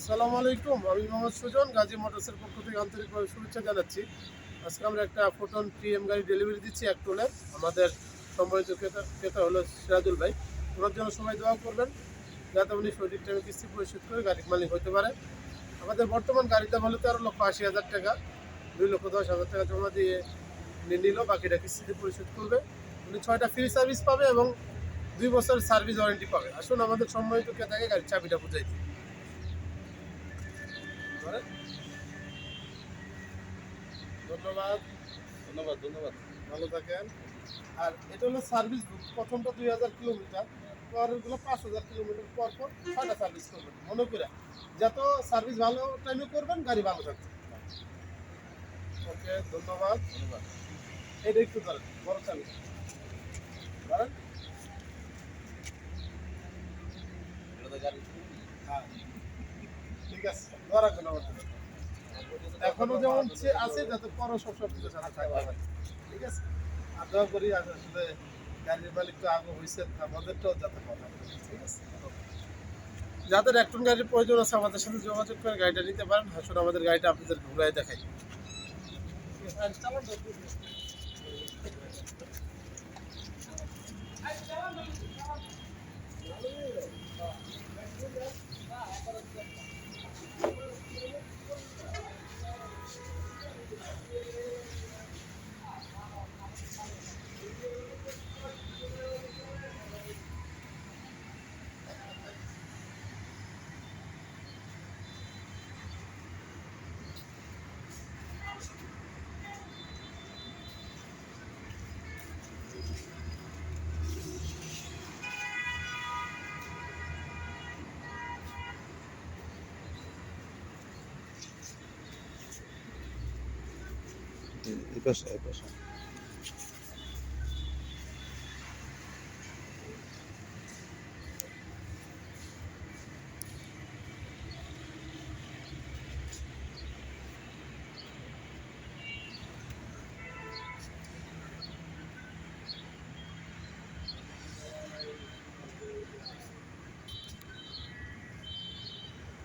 আসসালামু আলাইকুম, আমি মোহাম্মদ সুজন, গাজী মোটরসের পক্ষ থেকে আন্তরিকভাবে শুভেচ্ছা জানাচ্ছি। আজকে আমরা একটা ফোটন টিএম গাড়ি ডেলিভারি দিচ্ছি এক টোলের আমাদের সম্মানিত ক্রেতা ক্রেতা হলো সিরাজুল ভাই। ওনার জন্য সবাই দোয়া করবেন। যাতে উনি সঠিক টাইমে কিস্তি পরিশোধ করে গাড়ির মালিক হতে পারে। আমাদের বর্তমান গাড়িতে ভালো তেরো লক্ষ আশি হাজার টাকা। দুই লক্ষ দশ হাজার টাকা জমা দিয়ে উনি নিল, বাকিটা কিস্তিতে পরিশোধ করবে। উনি ছয়টা ফ্রি সার্ভিস পাবে এবং দুই বছরের সার্ভিস ওয়ারেন্টি পাবে। আসুন আমাদের সম্মানিত ক্রেতাকে গাড়ির চাবিটা বুঝাই দিই। ধরেন। ধন্যবাদ। ধন্যবাদ ধন্যবাদ। ভালো থাকেন। আর এটা হলো সার্ভিস প্রথমটা দুই হাজার কিলোমিটার পরেরগুলো পাঁচ হাজার কিলোমিটার পর পর ছয়টা সার্ভিস করবেন। মনে করে যত সার্ভিস ভালো টাইমে করবেন গাড়ি ভালো থাকবে। ওকে ধন্যবাদ। ধন্যবাদ। এটা একটু ধরেন বড় চাবি ধরেন। হ্যাঁ। ঠিক আছে দোয়া এখনও যেমন আছে যাতে পরও সব সব কিছু সাথে থাকবে ঠিক আছে? আর দোয়া করি আসলে গাড়ির মালিক তো আগে হয়েছে আমাদেরটাও যাতে কথা ঠিক আছে? যাদের একটন গাড়ির প্রয়োজন আছে, আমাদের সাথে যোগাযোগ করে গাড়িটা নিতে পারেন। আসলে আমাদের গাড়িটা আপনাদের ঘুরাই দেখাই। 一个手一个手